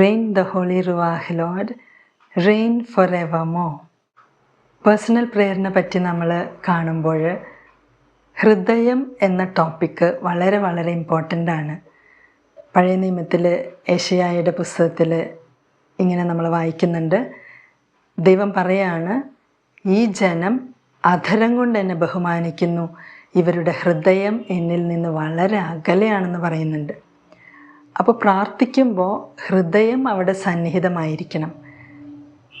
Reign the Holy Ruach Lord, reign forevermore. Personal പ്രെയറിനെ പറ്റി നമ്മൾ കാണുമ്പോൾ ഹൃദയം എന്ന ടോപ്പിക്ക് വളരെ വളരെ ഇമ്പോർട്ടന്റ് ആണ്. പഴയ നിയമത്തിൽ ഏഷ്യായുടെ പുസ്തകത്തിൽ ഇങ്ങനെ നമ്മൾ വായിക്കുന്നുണ്ട്. ദൈവം പറയാണ് ഈ ജനം അധരം കൊണ്ട് എന്നെ ബഹുമാനിക്കുന്നു. ഇവരുടെ ഹൃദയം എന്നിൽ നിന്ന് വളരെ അകലെയാണെന്ന് പറയുന്നുണ്ട്. അപ്പോൾ പ്രാർത്ഥിക്കുമ്പോൾ ഹൃദയം അവിടെ സന്നിഹിതമായിരിക്കണം.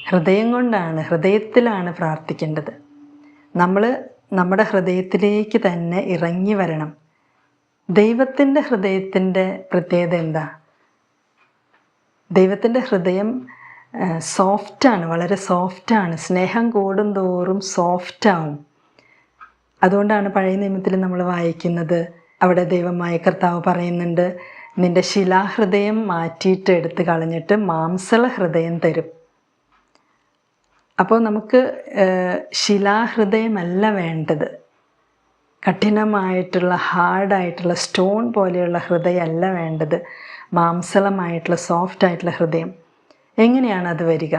ഹൃദയം കൊണ്ടാണ് ഹൃദയത്തിലാണ് പ്രാർത്ഥിക്കേണ്ടത്. നമ്മൾ നമ്മുടെ ഹൃദയത്തിലേക്ക് തന്നെ ഇറങ്ങി വരണം. ദൈവത്തിന്റെ ഹൃദയത്തിന്റെ പ്രത്യേകത എന്താ? ദൈവത്തിന്റെ ഹൃദയം സോഫ്റ്റാണ് വളരെ സോഫ്റ്റാണ്. സ്നേഹം കൂടും തോറും സോഫ്റ്റാവും. അതുകൊണ്ടാണ് പഴയ നിയമത്തിൽ നമ്മൾ വായിക്കുന്നത് അവിടെ ദൈവമായ കർത്താവ് പറയുന്നുണ്ട് നിന്റെ ശിലാഹൃദയം മാറ്റിയിട്ട് എടുത്ത് കളഞ്ഞിട്ട് മാംസള ഹൃദയം തരും. അപ്പോൾ നമുക്ക് ശിലാഹൃദയമല്ല വേണ്ടത്. കഠിനമായിട്ടുള്ള ഹാർഡായിട്ടുള്ള സ്റ്റോൺ പോലെയുള്ള ഹൃദയമല്ല വേണ്ടത്. മാംസളമായിട്ടുള്ള സോഫ്റ്റ് ആയിട്ടുള്ള ഹൃദയം. എങ്ങനെയാണ് അത് വരിക?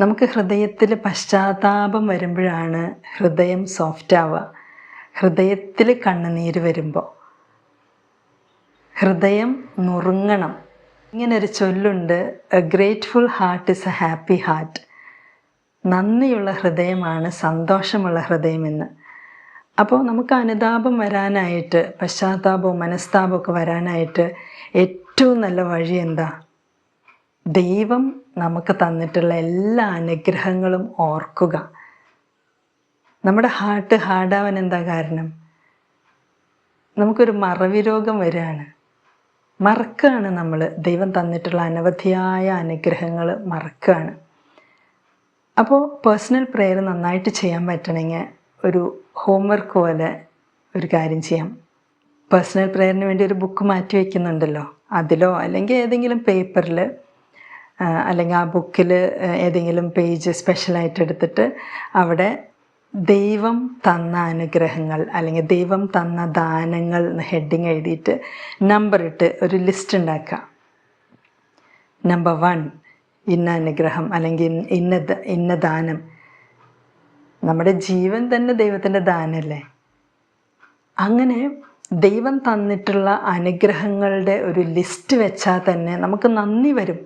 നമുക്ക് ഹൃദയത്തിൽ പശ്ചാത്താപം വരുമ്പോഴാണ് ഹൃദയം സോഫ്റ്റ് ആവുക ഹൃദയത്തിൽ കണ്ണുനീര് വരുമ്പോൾ ഹൃദയം നുറുങ്ങണം. ഇങ്ങനൊരു ചൊല്ലുണ്ട് a grateful heart is a happy heart നന്ദിയുള്ള ഹൃദയമാണ് സന്തോഷമുള്ള ഹൃദയമെന്ന്. അപ്പോൾ നമുക്ക് അനുതാപം വരാനായിട്ട് പശ്ചാത്താപവും മനസ്താപമൊക്കെ വരാനായിട്ട് ഏറ്റവും നല്ല വഴി എന്താ? ദൈവം നമുക്ക് തന്നിട്ടുള്ള എല്ലാ അനുഗ്രഹങ്ങളും ഓർക്കുക. നമ്മുടെ ഹാർട്ട് ഹാർഡാവാൻ എന്താ കാരണം? നമുക്കൊരു മറവി രോഗം വരികയാണ്. മറക്കുകയാണ് നമ്മൾ ദൈവം തന്നിട്ടുള്ള അനവധിയായ അനുഗ്രഹങ്ങൾ മറക്കുകയാണ് അപ്പോൾ പേഴ്സണൽ പ്രെയർ നന്നായിട്ട് ചെയ്യാൻ പറ്റണമെങ്കിൽ ഒരു ഹോംവർക്ക് പോലെ ഒരു കാര്യം ചെയ്യാം. പേഴ്സണൽ പ്രെയറിന് വേണ്ടി ഒരു ബുക്ക് മാറ്റി വയ്ക്കുന്നുണ്ടല്ലോ അതിലോ അല്ലെങ്കിൽ ഏതെങ്കിലും പേപ്പറിൽ അല്ലെങ്കിൽ ആ ബുക്കിൽ ഏതെങ്കിലും പേജ് സ്പെഷ്യലായിട്ട് എടുത്തിട്ട് അവിടെ ദൈവം തന്ന അനുഗ്രഹങ്ങൾ അല്ലെങ്കിൽ ദൈവം തന്ന ദാനങ്ങൾ എന്ന് ഹെഡിങ് എഴുതിയിട്ട് നമ്പർ ഇട്ട് ഒരു ലിസ്റ്റ് ഉണ്ടാക്കുക. നമ്പർ വൺ ഇന്ന അനുഗ്രഹം അല്ലെങ്കിൽ ഇന്ന ഇന്ന ദാനം. നമ്മുടെ ജീവൻ തന്നെ ദൈവത്തിന്റെ ദാനമല്ലേ? അങ്ങനെ ദൈവം തന്നിട്ടുള്ള അനുഗ്രഹങ്ങളുടെ ഒരു ലിസ്റ്റ് വെച്ചാൽ തന്നെ നമുക്ക് നന്ദി വരും.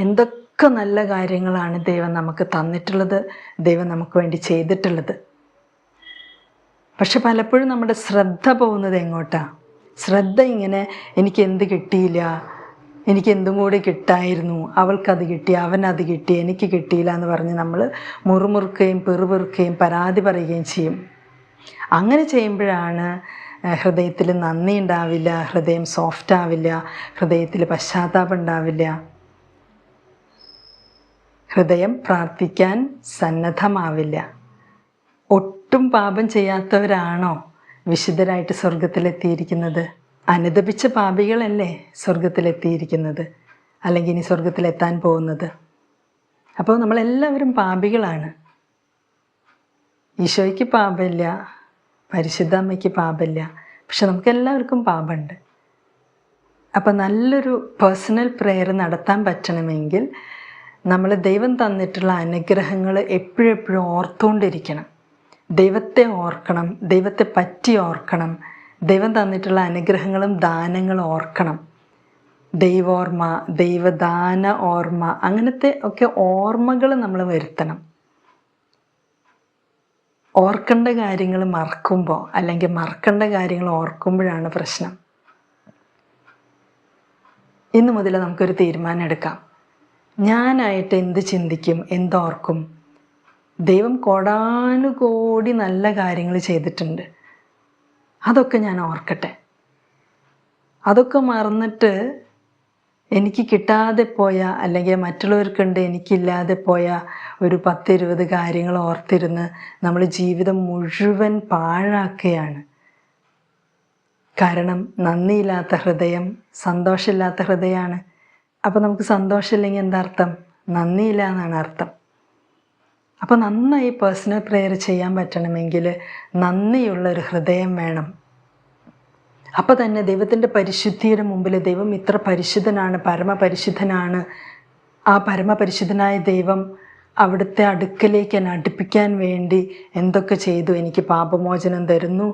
എന്തൊക്കെ നല്ല കാര്യങ്ങളാണ് ദൈവം നമുക്ക് തന്നിട്ടുള്ളത് ദൈവം നമുക്ക് വേണ്ടി ചെയ്തിട്ടുള്ളത്. പക്ഷെ പലപ്പോഴും നമ്മുടെ ശ്രദ്ധ പോകുന്നത് എങ്ങോട്ടാണ് ശ്രദ്ധ ഇങ്ങനെ എനിക്ക് എന്ത് കിട്ടിയില്ല? എനിക്ക് എന്തും കൂടി കിട്ടായിരുന്നു. അവൾക്കത് കിട്ടി അവനത് കിട്ടി എനിക്ക് കിട്ടിയില്ല എന്ന് പറഞ്ഞ് നമ്മൾ മുറുമുറുക്കുകയും പെറുപെറുക്കുകയും പരാതി പറയുകയും ചെയ്യും. അങ്ങനെ ചെയ്യുമ്പോഴാണ് ഹൃദയത്തിൽ നന്ദി ഉണ്ടാവില്ല ഹൃദയം സോഫ്റ്റ് ആവില്ല ഹൃദയത്തിൽ പശ്ചാത്താപം ഉണ്ടാവില്ല. ഹൃദയം പ്രാർത്ഥിക്കാൻ സന്നദ്ധമാവില്ല. ഒട്ടും പാപം ചെയ്യാത്തവരാണോ വിശുദ്ധരായിട്ട് സ്വർഗത്തിലെത്തിയിരിക്കുന്നത് അനുദപിച്ച പാപികളല്ലേ സ്വർഗത്തിലെത്തിയിരിക്കുന്നത് അല്ലെങ്കിൽ ഇനി സ്വർഗത്തിലെത്താൻ പോകുന്നത്? അപ്പോൾ നമ്മളെല്ലാവരും പാപികളാണ്. ഈശോയ്ക്ക് പാപമില്ല പരിശുദ്ധ അമ്മയ്ക്ക് പാപമില്ല പക്ഷെ നമുക്ക് എല്ലാവർക്കും പാപമുണ്ട്. അപ്പോൾ നല്ലൊരു പേഴ്സണൽ പ്രെയർ നടത്താൻ പറ്റണമെങ്കിൽ നമ്മൾ ദൈവം തന്നിട്ടുള്ള അനുഗ്രഹങ്ങൾ എപ്പോഴെപ്പോഴും ഓർത്തുകൊണ്ടിരിക്കണം. ദൈവത്തെ ഓർക്കണം ദൈവത്തെ പറ്റി ഓർക്കണം ദൈവം തന്നിട്ടുള്ള അനുഗ്രഹങ്ങളും ദാനങ്ങളും ഓർക്കണം. ദൈവോർമ്മ ദൈവദാന ഓർമ്മ അങ്ങനത്തെ ഒക്കെ ഓർമ്മകൾ നമ്മൾ വരുത്തണം. ഓർക്കേണ്ട കാര്യങ്ങൾ മറക്കുമ്പോൾ അല്ലെങ്കിൽ മറക്കേണ്ട കാര്യങ്ങൾ ഓർക്കുമ്പോഴാണ് പ്രശ്നം. ഇന്നു മുതൽ നമുക്കൊരു തീരുമാനം എടുക്കാം. ഞാനായിട്ട് എന്ത് ചിന്തിക്കും? എന്തോർക്കും? ദൈവം കോടാനുകോടി നല്ല കാര്യങ്ങൾ ചെയ്തിട്ടുണ്ട്. അതൊക്കെ ഞാൻ ഓർക്കട്ടെ. അതൊക്കെ മറന്നിട്ട് എനിക്ക് കിട്ടാതെ പോയ അല്ലെങ്കിൽ മറ്റുള്ളവർക്കുണ്ട് എനിക്കില്ലാതെ പോയ ഒരു പത്തിരുപത് കാര്യങ്ങൾ ഓർത്തിരുന്ന് നമ്മൾ ജീവിതം മുഴുവൻ പാഴാക്കുകയാണ്. കാരണം നന്ദിയില്ലാത്ത ഹൃദയം സന്തോഷമില്ലാത്ത ഹൃദയമാണ്. അപ്പോൾ നമുക്ക് സന്തോഷമില്ലെങ്കിൽ എന്താ അർത്ഥം നന്ദിയില്ല എന്നാണ് അർത്ഥം. അപ്പോൾ നന്നായി പേഴ്സണൽ പ്രെയർ ചെയ്യാൻ പറ്റണമെങ്കിൽ നന്ദിയുള്ളൊരു ഹൃദയം വേണം. അപ്പോൾ തന്നെ ദൈവത്തിന്റെ പരിശുദ്ധിയുടെ മുമ്പിൽ ദൈവം ഇത്ര പരിശുദ്ധനാണ് പരമപരിശുദ്ധനാണ്. ആ പരമപരിശുദ്ധനായ ദൈവം അവിടുത്തെ അടുക്കലേക്ക് എന്നെ അടുപ്പിക്കാൻ വേണ്ടി എന്തൊക്കെ ചെയ്തു എനിക്ക് പാപമോചനം തരുന്നു.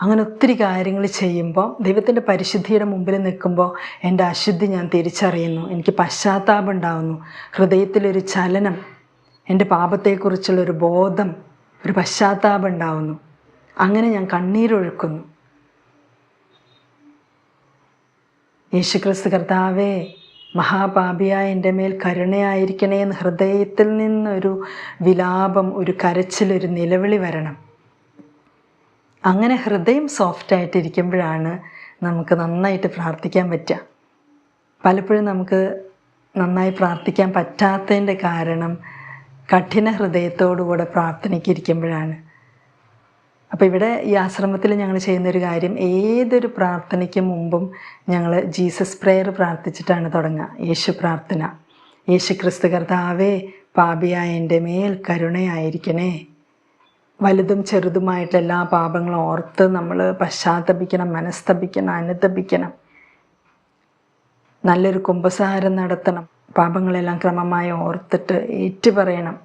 അങ്ങനെ ഒത്തിരി കാര്യങ്ങൾ ചെയ്യുമ്പോൾ ദൈവത്തിന്റെ പരിശുദ്ധിയുടെ മുമ്പിൽ നിൽക്കുമ്പോൾ എന്റെ അശുദ്ധി ഞാൻ തിരിച്ചറിയുന്നു. എനിക്ക് പശ്ചാത്താപം ഉണ്ടാകുന്നു ഹൃദയത്തിലൊരു ചലനം എന്റെ പാപത്തെക്കുറിച്ചുള്ളൊരു ബോധം ഒരു പശ്ചാത്താപം ഉണ്ടാകുന്നു അങ്ങനെ ഞാൻ കണ്ണീരൊഴുക്കുന്നു. യേശുക്രിസ്തു കർത്താവേ മഹാപാപിയായ എന്റെ മേൽ കരുണയായിരിക്കണേ എന്ന് ഹൃദയത്തിൽ നിന്നൊരു വിലാപം ഒരു കരച്ചിലൊരു നിലവിളി വരണം. അങ്ങനെ ഹൃദയം സോഫ്റ്റ് സോഫ്റ്റായിട്ടിരിക്കുമ്പോഴാണ് നമുക്ക് നന്നായിട്ട് പ്രാർത്ഥിക്കാൻ പറ്റുക. പലപ്പോഴും നമുക്ക് നന്നായി പ്രാർത്ഥിക്കാൻ പറ്റാത്തതിന്റെ കാരണം കഠിന ഹൃദയത്തോടുകൂടെ പ്രാർത്ഥനയ്ക്കിരിക്കുമ്പോഴാണ്. അപ്പോൾ ഇവിടെ ഈ ആശ്രമത്തിൽ ഞങ്ങൾ ചെയ്യുന്നൊരു കാര്യം ഏതൊരു പ്രാർത്ഥനയ്ക്ക് മുമ്പും ഞങ്ങൾ ജീസസ് പ്രെയർ പ്രാർത്ഥിച്ചിട്ടാണ് തുടങ്ങുക. യേശു പ്രാർത്ഥന. യേശു ക്രിസ്തു കർത്താവേ പാപിയായ എന്റെ മേൽ കരുണയായിരിക്കണേ. വലുതും ചെറുതുമായിട്ട് എല്ലാ പാപങ്ങളും ഓർത്ത് നമ്മൾ പശ്ചാത്തപിക്കണം മനസ്തപിക്കണം അനുതപിക്കണം. നല്ലൊരു കുംഭസാരം നടത്തണം. പാപങ്ങളെല്ലാം ക്രമമായി ഓർത്തിട്ട് ഏറ്റു പറയണം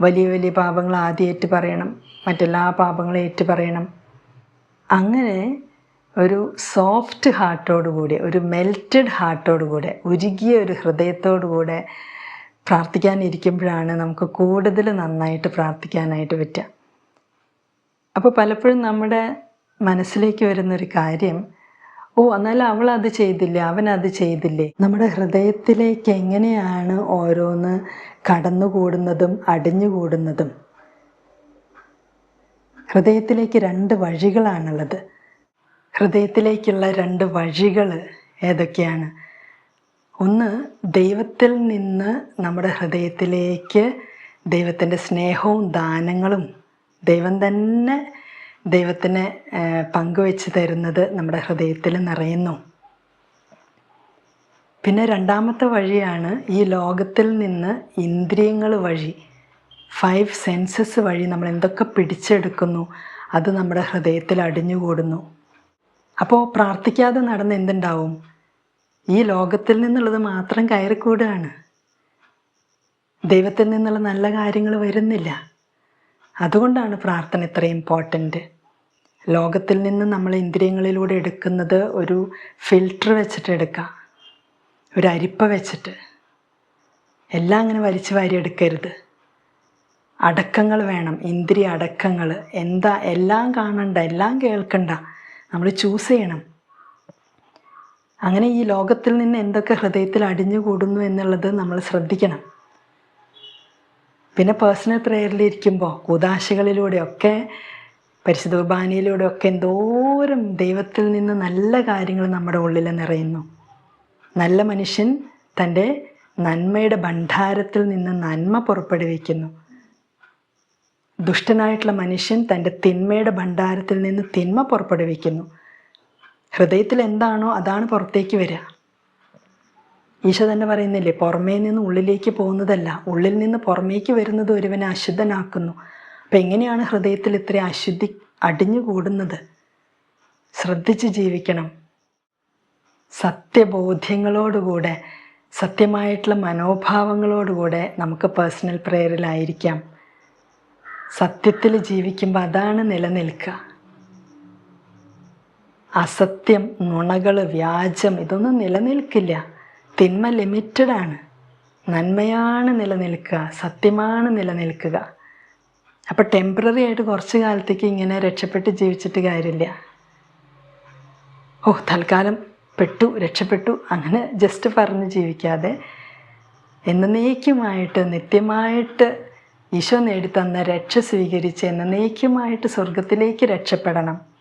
വലിയ വലിയ പാപങ്ങൾ ആദ്യം ഏറ്റു പറയണം മറ്റെല്ലാ പാപങ്ങളും ഏറ്റു പറയണം അങ്ങനെ ഒരു സോഫ്റ്റ് ഹാർട്ടോടുകൂടി ഒരു മെൽറ്റഡ് ഹാർട്ടോടുകൂടെ ഉരുകിയ ഒരു ഹൃദയത്തോടുകൂടെ പ്രാർത്ഥിക്കാനിരിക്കുമ്പോഴാണ് നമുക്ക് കൂടുതൽ നന്നായിട്ട് പ്രാർത്ഥിക്കാനായിട്ട് പറ്റുക. അപ്പോൾ പലപ്പോഴും നമ്മുടെ മനസ്സിലേക്ക് വരുന്നൊരു കാര്യം ഓ എന്നാലും അവൾ അത് ചെയ്തില്ലേ? അവൻ അത് ചെയ്തില്ലേ? നമ്മുടെ ഹൃദയത്തിലേക്ക് എങ്ങനെയാണ് ഓരോന്ന് കടന്നുകൂടുന്നതും അടിഞ്ഞുകൂടുന്നതും? ഹൃദയത്തിലേക്ക് രണ്ട് വഴികളാണുള്ളത്. ഹൃദയത്തിലേക്കുള്ള രണ്ട് വഴികൾ ഏതൊക്കെയാണ്? ഒന്ന് ദൈവത്തിൽ നിന്ന് നമ്മുടെ ഹൃദയത്തിലേക്ക് ദൈവത്തിന്റെ സ്നേഹവും ദാനങ്ങളും ദൈവം തന്നെ ദൈവത്തിന് പങ്കുവെച്ച് തരുന്നത് നമ്മുടെ ഹൃദയത്തിൽ നിറയുന്നു. പിന്നെ രണ്ടാമത്തെ വഴിയാണ് ഈ ലോകത്തിൽ നിന്ന് ഇന്ദ്രിയങ്ങൾ വഴി ഫൈവ് സെൻസസ് വഴി നമ്മൾ എന്തൊക്കെ പിടിച്ചെടുക്കുന്നു അത് നമ്മുടെ ഹൃദയത്തിൽ അടിഞ്ഞുകൂടുന്നു. അപ്പോൾ പ്രാർത്ഥിക്കാതെ നടന്ന് എന്തുണ്ടാവും? ഈ ലോകത്തിൽ നിന്നുള്ളത് മാത്രം കയറിക്കൂടുകയാണ്. ദൈവത്തിൽ നിന്നുള്ള നല്ല കാര്യങ്ങൾ വരുന്നില്ല. അതുകൊണ്ടാണ് പ്രാർത്ഥന ഇത്ര ഇമ്പോർട്ടന്റ് ലോകത്തിൽ നിന്ന് നമ്മൾ ഇന്ദ്രിയങ്ങളിലൂടെ എടുക്കുന്നത് ഒരു ഫിൽട്ടർ വെച്ചിട്ട് എടുക്കുക ഒരു അരിപ്പ വെച്ചിട്ട്. എല്ലാം അങ്ങനെ വലിച്ചു വാരി എടുക്കരുത്. അടക്കങ്ങൾ വേണം ഇന്ദ്രിയ അടക്കങ്ങൾ. എന്താ എല്ലാം കാണണ്ട എല്ലാം കേൾക്കണ്ട. നമ്മൾ ചൂസ് ചെയ്യണം. അങ്ങനെ ഈ ലോകത്തിൽ നിന്ന് എന്തൊക്കെ ഹൃദയത്തിൽ അടിഞ്ഞുകൂടുന്നു എന്നുള്ളത് നമ്മൾ ശ്രദ്ധിക്കണം. പിന്നെ പേഴ്സണൽ പ്രെയറിലിരിക്കുമ്പോൾ കൂതാശകളിലൂടെയൊക്കെ പരിശുദ്ധ കുർബാനയിലൂടെയൊക്കെ എന്തോരം ദൈവത്തിൽ നിന്ന് നല്ല കാര്യങ്ങൾ നമ്മുടെ ഉള്ളിൽ നിറയുന്നു. നല്ല മനുഷ്യൻ തന്റെ നന്മയുടെ ഭണ്ഡാരത്തിൽ നിന്ന് നന്മ പുറപ്പെടുവിക്കുന്നു. ദുഷ്ടനായിട്ടുള്ള മനുഷ്യൻ തന്റെ തിന്മയുടെ ഭണ്ഡാരത്തിൽ നിന്ന് തിന്മ പുറപ്പെടുവിക്കുന്നു. ഹൃദയത്തിൽ എന്താണോ അതാണ് പുറത്തേക്ക് വരിക. ഈശോ തന്നെ പറയുന്നില്ലേ പുറമേ നിന്ന് ഉള്ളിലേക്ക് പോകുന്നതല്ല ഉള്ളിൽ നിന്ന് പുറമേക്ക് വരുന്നത് ഒരുവനെ അശുദ്ധനാക്കുന്നു. അപ്പം എങ്ങനെയാണ് ഹൃദയത്തിൽ ഇത്ര അശുദ്ധി അടിഞ്ഞുകൂടുന്നത്? ശ്രദ്ധിച്ച് ജീവിക്കണം. സത്യബോധ്യങ്ങളോടുകൂടെ സത്യമായിട്ടുള്ള മനോഭാവങ്ങളോടുകൂടെ നമുക്ക് പേഴ്സണൽ പ്രെയറിലായിരിക്കാം സത്യത്തിൽ ജീവിക്കുമ്പോൾ അതാണ് നിലനിൽക്കുക. അസത്യം നുണകൾ വ്യാജം ഇതൊന്നും നിലനിൽക്കില്ല. തിന്മ ലിമിറ്റഡാണ്. നന്മയാണ് നിലനിൽക്കുക സത്യമാണ് നിലനിൽക്കുക. അപ്പോൾ ടെമ്പററി ആയിട്ട് കുറച്ച് കാലത്തേക്ക് ഇങ്ങനെ രക്ഷപ്പെട്ട് ജീവിച്ചിട്ട് കാര്യമില്ല. ഓ തൽക്കാലം പെട്ടു രക്ഷപ്പെട്ടു. അങ്ങനെ ജസ്റ്റ് പറഞ്ഞ് ജീവിക്കാതെ എന്നേക്കുമായിട്ട് നിത്യമായിട്ട് ഈശോ നേടിത്തന്ന രക്ഷ സ്വീകരിച്ച് എന്നേക്കുമായിട്ട് സ്വർഗത്തിലേക്ക് രക്ഷപ്പെടണം.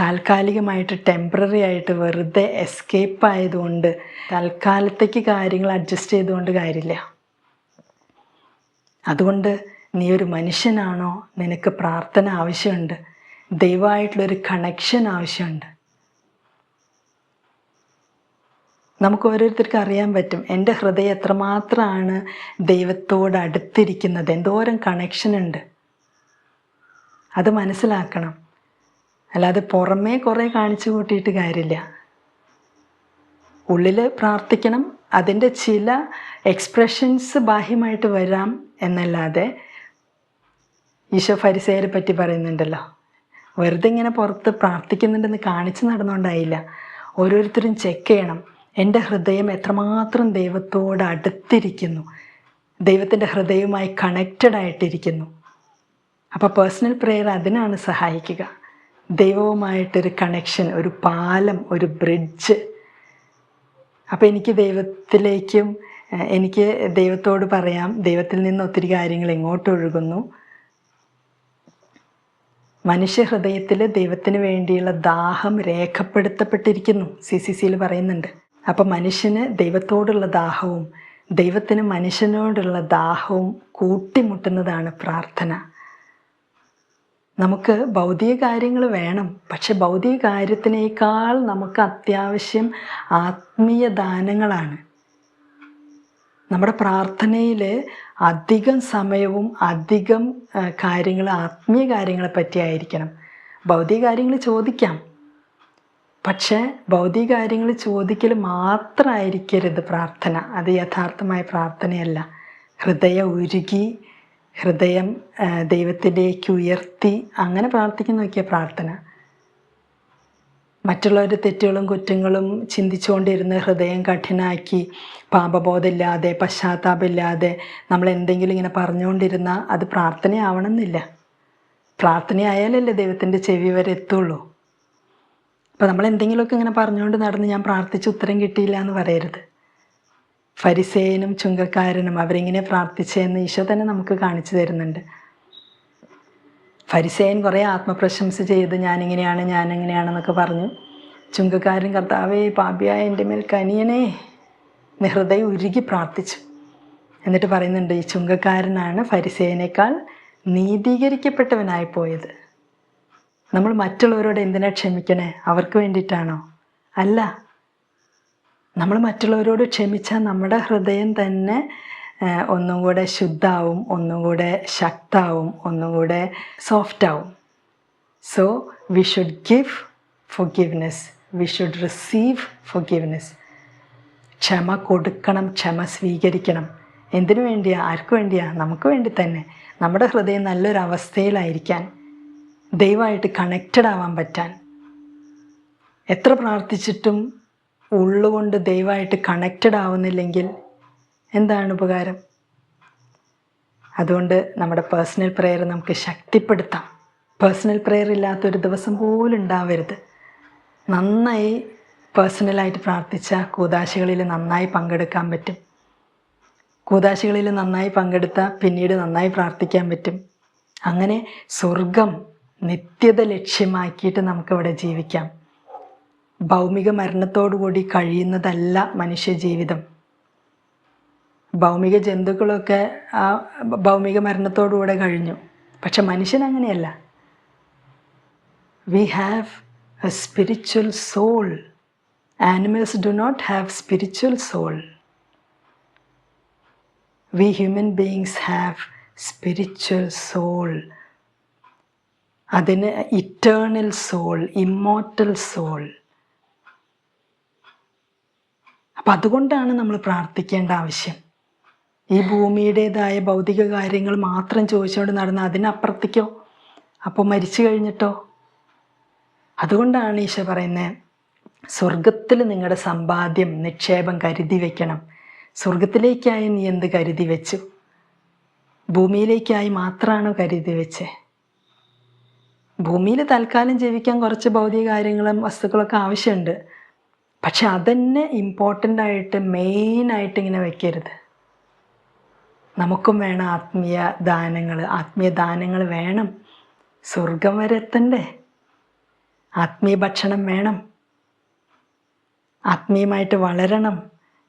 താൽക്കാലികമായിട്ട് ടെമ്പററി ആയിട്ട് വെറുതെ എസ്കേപ്പ് ആയതുകൊണ്ട് തൽക്കാലത്തേക്ക് കാര്യങ്ങൾ അഡ്ജസ്റ്റ് ചെയ്തുകൊണ്ട് കാര്യമില്ല. അതുകൊണ്ട് നീ ഒരു മനുഷ്യനാണോ? നിനക്ക് പ്രാർത്ഥന ആവശ്യമുണ്ട്. ദൈവമായിട്ടുള്ളൊരു കണക്ഷൻ ആവശ്യമുണ്ട്. നമുക്ക് ഓരോരുത്തർക്കും അറിയാൻ പറ്റും. എന്റെ ഹൃദയം എത്രമാത്രമാണ് ദൈവത്തോട് അടുത്തിരിക്കുന്നത്. എന്തോരം കണക്ഷൻ ഉണ്ട്. അത് മനസ്സിലാക്കണം. അല്ലാതെ പുറമേ കുറേ കാണിച്ചു കൂട്ടിയിട്ട് കാര്യമില്ല. ഉള്ളിൽ പ്രാർത്ഥിക്കണം അതിന്റെ ചില എക്സ്പ്രഷൻസ് ബാഹ്യമായിട്ട് വരാം എന്നല്ലാതെ ഈശോ ഫരിസേരെ പറ്റി പറയുന്നുണ്ടല്ലോ. വെറുതെ ഇങ്ങനെ പുറത്ത് പ്രാർത്ഥിക്കുന്നുണ്ടെന്ന് കാണിച്ചു നടന്നുകൊണ്ടായില്ല ഓരോരുത്തരും ചെക്ക് ചെയ്യണം. എന്റെ ഹൃദയം എത്രമാത്രം ദൈവത്തോട് അടുത്തിരിക്കുന്നു. ദൈവത്തിന്റെ ഹൃദയവുമായി കണക്റ്റഡ് ആയിട്ടിരിക്കുന്നു. അപ്പോൾ പേഴ്സണൽ പ്രെയർ അതിനാണ് സഹായിക്കുക. ദൈവവുമായിട്ടൊരു കണക്ഷൻ ഒരു പാലം ഒരു ബ്രിഡ്ജ് അപ്പോൾ എനിക്ക് ദൈവത്തിലേക്കും എനിക്ക് ദൈവത്തോട് പറയാം. ദൈവത്തിൽ നിന്ന് ഒത്തിരി കാര്യങ്ങൾ ഇങ്ങോട്ട് ഒഴുകുന്നു. മനുഷ്യഹൃദയത്തിൽ ദൈവത്തിന് വേണ്ടിയുള്ള ദാഹം രേഖപ്പെടുത്തപ്പെട്ടിരിക്കുന്നു. സി സി സിയിൽ പറയുന്നുണ്ട്. അപ്പം മനുഷ്യന് ദൈവത്തോടുള്ള ദാഹവും ദൈവത്തിന് മനുഷ്യനോടുള്ള ദാഹവും കൂട്ടിമുട്ടുന്നതാണ് പ്രാർത്ഥന. നമുക്ക് ഭൗതിക കാര്യങ്ങൾ വേണം. പക്ഷെ ഭൗതിക കാര്യത്തിനേക്കാൾ നമുക്ക് അത്യാവശ്യം ആത്മീയ ദാനങ്ങളാണ്. നമ്മുടെ പ്രാർത്ഥനയിൽ അധികം സമയവും അധികം കാര്യങ്ങൾ ആത്മീയ കാര്യങ്ങളെ പറ്റിയായിരിക്കണം ഭൗതിക കാര്യങ്ങൾ ചോദിക്കാം. പക്ഷേ ഭൗതിക കാര്യങ്ങൾ ചോദിക്കൽ മാത്രമായിരിക്കരുത് പ്രാർത്ഥന. അത് യഥാർത്ഥമായ പ്രാർത്ഥനയല്ല. ഹൃദയ ഉരുകി ഹൃദയം ദൈവത്തിലേക്ക് ഉയർത്തി അങ്ങനെ പ്രാർത്ഥിക്കുന്ന നോക്കിയ പ്രാർത്ഥന. മറ്റുള്ളവരുടെ തെറ്റുകളും കുറ്റങ്ങളും ചിന്തിച്ചുകൊണ്ടിരുന്ന് ഹൃദയം കഠിനാക്കി പാപബോധമില്ലാതെ പശ്ചാത്താപമില്ലാതെ നമ്മൾ എന്തെങ്കിലും ഇങ്ങനെ പറഞ്ഞുകൊണ്ടിരുന്ന അത് പ്രാർത്ഥനയാവണമെന്നില്ല. പ്രാർത്ഥനയായാലല്ലേ ദൈവത്തിന്റെ ചെവി വരെ എത്തുള്ളൂ. അപ്പോൾ നമ്മൾ എന്തെങ്കിലുമൊക്കെ ഇങ്ങനെ പറഞ്ഞുകൊണ്ട് നടന്ന് ഞാൻ പ്രാർത്ഥിച്ച് ഉത്തരം കിട്ടിയില്ല എന്ന് പറയരുത്. ഫരിസേനും ചുങ്കക്കാരനും അവരിങ്ങനെ പ്രാർത്ഥിച്ചതെന്ന് ഈശോ തന്നെ നമുക്ക് കാണിച്ചു തരുന്നുണ്ട്. ഫരിസേൻ കുറേ ആത്മപ്രശംസ ചെയ്ത് ഞാനിങ്ങനെയാണ് ഞാനിങ്ങനെയാണെന്നൊക്കെ പറഞ്ഞു. ചുങ്കക്കാരൻ കർത്താവേ പാപിയായ എന്റെ മേൽ കനിയനെ ഹൃദയം ഉരുകി പ്രാർത്ഥിച്ചു. എന്നിട്ട് പറയുന്നുണ്ട് ഈ ചുങ്കക്കാരനാണ് ഫരിസേനേക്കാൾ നീതീകരിക്കപ്പെട്ടവനായി പോയത്. നമ്മൾ മറ്റുള്ളവരോട് എന്തിനാ ക്ഷമിക്കണേ? അവർക്ക് വേണ്ടിയിട്ടാണോ? അല്ല നമ്മൾ മറ്റുള്ളവരോട് ക്ഷമിച്ചാൽ നമ്മുടെ ഹൃദയം തന്നെ ഒന്നും കൂടെ ശുദ്ധാവും ഒന്നും കൂടെ ശക്താവും ഒന്നും കൂടെ സോഫ്റ്റാവും. So we should give forgiveness we should receive forgiveness ക്ഷമ കൊടുക്കണം ക്ഷമ സ്വീകരിക്കണം. എന്തിനു വേണ്ടിയാ? ആർക്കു വേണ്ടിയാ? നമുക്ക് വേണ്ടി തന്നെ. നമ്മുടെ ഹൃദയം നല്ലൊരു അവസ്ഥയിലായിരിക്കാൻ ദൈവമായിട്ട് കണക്റ്റഡ് ആവാൻ പറ്റാൻ. എത്ര പ്രാർത്ഥിച്ചിട്ടും ഉള്ളുകൊണ്ട് ദൈവമായിട്ട് കണക്റ്റഡ് ആവുന്നില്ലെങ്കിൽ എന്താണ് ഉപകാരം? അതുകൊണ്ട് നമ്മുടെ പേഴ്സണൽ പ്രെയർ നമുക്ക് ശക്തിപ്പെടുത്താം. പേഴ്സണൽ പ്രെയർ ഇല്ലാത്തൊരു ദിവസം പോലും ഉണ്ടാവരുത്. നന്നായി പേഴ്സണലായിട്ട് പ്രാർത്ഥിച്ച കൂതാശകളിൽ നന്നായി പങ്കെടുക്കാൻ പറ്റും. കൂതാശകളിൽ നന്നായി പങ്കെടുത്ത പിന്നീട് നന്നായി പ്രാർത്ഥിക്കാൻ പറ്റും. അങ്ങനെ സ്വർഗം നിത്യത ലക്ഷ്യമാക്കിയിട്ട് നമുക്കിവിടെ ജീവിക്കാം. ഭൗമിക മരണത്തോടുകൂടി കഴിയുന്നതല്ല മനുഷ്യജീവിതം. ഭൗമിക ജന്തുക്കളൊക്കെ ആ ഭൗമിക മരണത്തോടുകൂടെ കഴിഞ്ഞു. പക്ഷെ മനുഷ്യൻ അങ്ങനെയല്ല. We have a spiritual soul animals do not have spiritual soul we human beings have spiritual soul അതിന് ഇറ്റേണൽ സോൾ ഇമ്മോർട്ടൽ സോൾ അപ്പം അതുകൊണ്ടാണ് നമ്മൾ പ്രാർത്ഥിക്കേണ്ട ആവശ്യം. ഈ ഭൂമിയുടേതായ ഭൗതിക കാര്യങ്ങൾ മാത്രം ചോദിച്ചുകൊണ്ട് നടന്ന അതിനപ്പുറത്തേക്കോ? അപ്പോൾ മരിച്ചു കഴിഞ്ഞിട്ടോ? അതുകൊണ്ടാണ് ഈശോ പറയുന്നത് സ്വർഗത്തിൽ നിങ്ങളുടെ സമ്പാദ്യം നിക്ഷേപം കരുതി വയ്ക്കണം സ്വർഗത്തിലേക്കായി നീ എന്ത് കരുതി വെച്ചു? ഭൂമിയിലേക്കായി മാത്രമാണോ കരുതി വെച്ചേ? ഭൂമിയിൽ തൽക്കാലം ജീവിക്കാൻ കുറച്ച് ഭൗതിക കാര്യങ്ങളും വസ്തുക്കളൊക്കെ ആവശ്യമുണ്ട്. പക്ഷെ അതന്നെ ഇമ്പോർട്ടന്റ് ആയിട്ട് മെയിനായിട്ട് ഇങ്ങനെ വെക്കരുത്. നമുക്കും വേണം ആത്മീയ ദാനങ്ങൾ ആത്മീയ ദാനങ്ങൾ വേണം. സ്വർഗം വരെ എത്തണ്ടേ? ആത്മീയ ഭക്ഷണം വേണം. ആത്മീയമായിട്ട് വളരണം.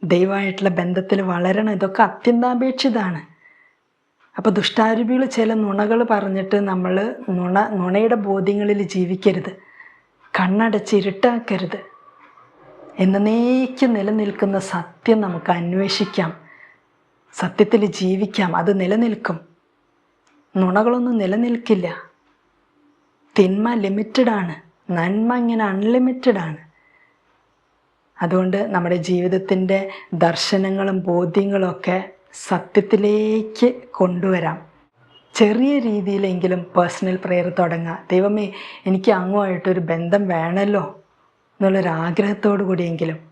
ദൈവമായിട്ടുള്ള ബന്ധത്തിൽ വളരണം. ഇതൊക്കെ അത്യന്താപേക്ഷിതാണ്. അപ്പോൾ ദുഷ്ടാരൂപികൾ ചില നുണകൾ പറഞ്ഞിട്ട് നമ്മൾ നുണ നുണയുടെ ബോധ്യങ്ങളിൽ ജീവിക്കരുത്. കണ്ണടച്ച് ഇരുട്ടാക്കരുത്. എന്നേക്ക് നിലനിൽക്കുന്ന സത്യം നമുക്ക് അന്വേഷിക്കാം. സത്യത്തിൽ ജീവിക്കാം. അത് നിലനിൽക്കും. നുണകളൊന്നും നിലനിൽക്കില്ല. തിന്മ ലിമിറ്റഡ് ആണ് നന്മ ഇങ്ങനെ അൺലിമിറ്റഡ് ആണ് അതുകൊണ്ട് നമ്മുടെ ജീവിതത്തിന്റെ ദർശനങ്ങളും ബോധ്യങ്ങളൊക്കെ സത്യത്തിലേക്ക് കൊണ്ടുവരാം. ചെറിയ രീതിയിലെങ്കിലും പേഴ്സണൽ പ്രെയർ തുടങ്ങുക ദൈവമേ എനിക്ക് അങ്ങുമായിട്ടൊരു ബന്ധം വേണമല്ലോ എന്നുള്ളൊരാഗ്രഹത്തോടു കൂടിയെങ്കിലും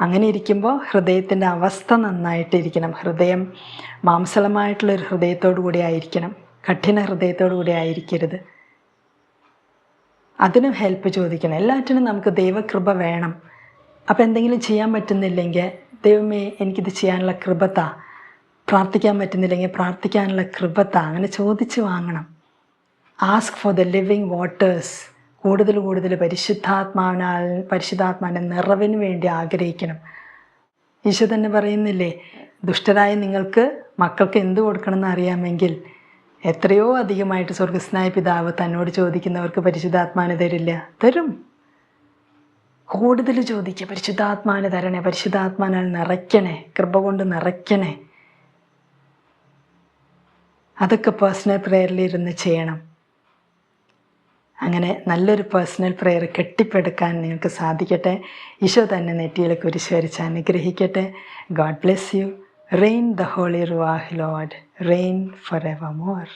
അങ്ങനെ ഇരിക്കുമ്പോൾ ഹൃദയത്തിന്റെ അവസ്ഥ നന്നായിട്ടിരിക്കണം. ഹൃദയം മാംസളമായിട്ടുള്ളൊരു ഹൃദയത്തോടു കൂടി ആയിരിക്കണം. കഠിന ഹൃദയത്തോടു കൂടി ആയിരിക്കരുത്. അതിനും ഹെൽപ്പ് ചോദിക്കണം. എല്ലാറ്റിനും നമുക്ക് ദൈവകൃപ വേണം. അപ്പോൾ എന്തെങ്കിലും ചെയ്യാൻ പറ്റുന്നില്ലെങ്കിൽ ദൈവമേ എനിക്കിത് ചെയ്യാനുള്ള കൃപത പ്രാർത്ഥിക്കാൻ പറ്റുന്നില്ലെങ്കിൽ പ്രാർത്ഥിക്കാനുള്ള കൃപത അങ്ങനെ ചോദിച്ച് വാങ്ങണം. Ask for the living waters കൂടുതൽ കൂടുതൽ പരിശുദ്ധാത്മാവിനാൽ പരിശുദ്ധാത്മാവിന്റെ നിറവിന് വേണ്ടി ആഗ്രഹിക്കണം. ഈശോ തന്നെ പറയുന്നില്ലേ ദുഷ്ടരായ നിങ്ങൾക്ക് മക്കൾക്ക് എന്ത് കൊടുക്കണമെന്ന് അറിയാമെങ്കിൽ എത്രയോ അധികമായിട്ട് സ്വർഗസ്നായ പിതാവ് തന്നോട് ചോദിക്കുന്നവർക്ക് പരിശുദ്ധാത്മാവിനെ തരില്ല. തരും. കൂടുതൽ ചോദിക്കുക പരിശുദ്ധാത്മാവിനെ തരണേ പരിശുദ്ധാത്മാനാൽ നിറയ്ക്കണേ കൃപ കൊണ്ട് നിറയ്ക്കണേ. അതൊക്കെ പേഴ്സണൽ പ്രെയറിലിരുന്ന് ചെയ്യണം. അങ്ങനെ നല്ലൊരു പേഴ്സണൽ പ്രെയർ കെട്ടിപ്പടുക്കാൻ നിങ്ങൾക്ക് സാധിക്കട്ടെ. ഈശോ തന്നെ നെറ്റിയിൽ കുരിശ് വരച്ച് അനുഗ്രഹിക്കട്ടെ. God bless you reign the holy Ruach Lord reign forevermore